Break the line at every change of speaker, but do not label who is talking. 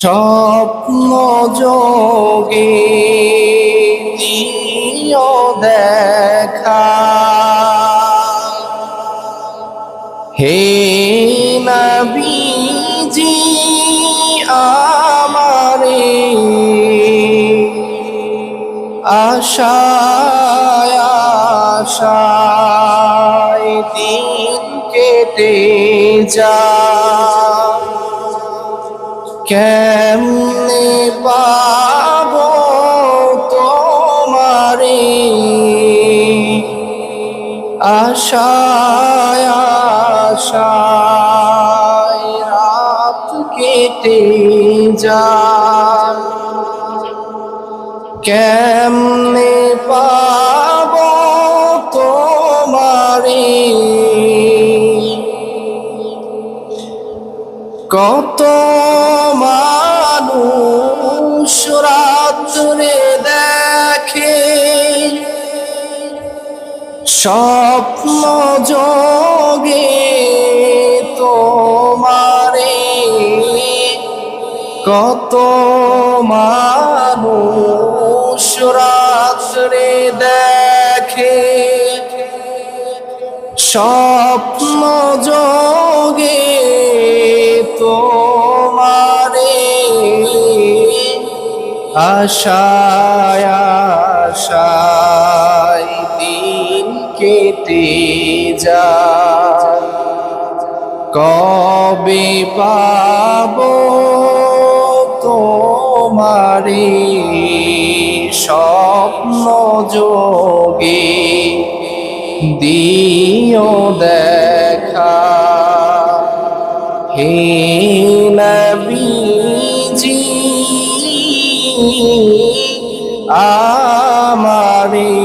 স্বপ্ন যোগে দেখা। হে নবীজি আমারে আশায় আশায় দিন কেটে যা কেমনে পাব তোমারে? আশায় আশায় রাত কেটে যা কেমনে পাব কত মানুষ রাত্রে দেখে স্বপ্ন যোগে তোমারে। কত মানুষ রাত্রে দেখে স্বপ্ন যোগে আশায় আশায় দিন কেটে যা কবে পাব তোমারে? স্বপ্ন যোগে দিও দেখা। হে নবীজি আমারে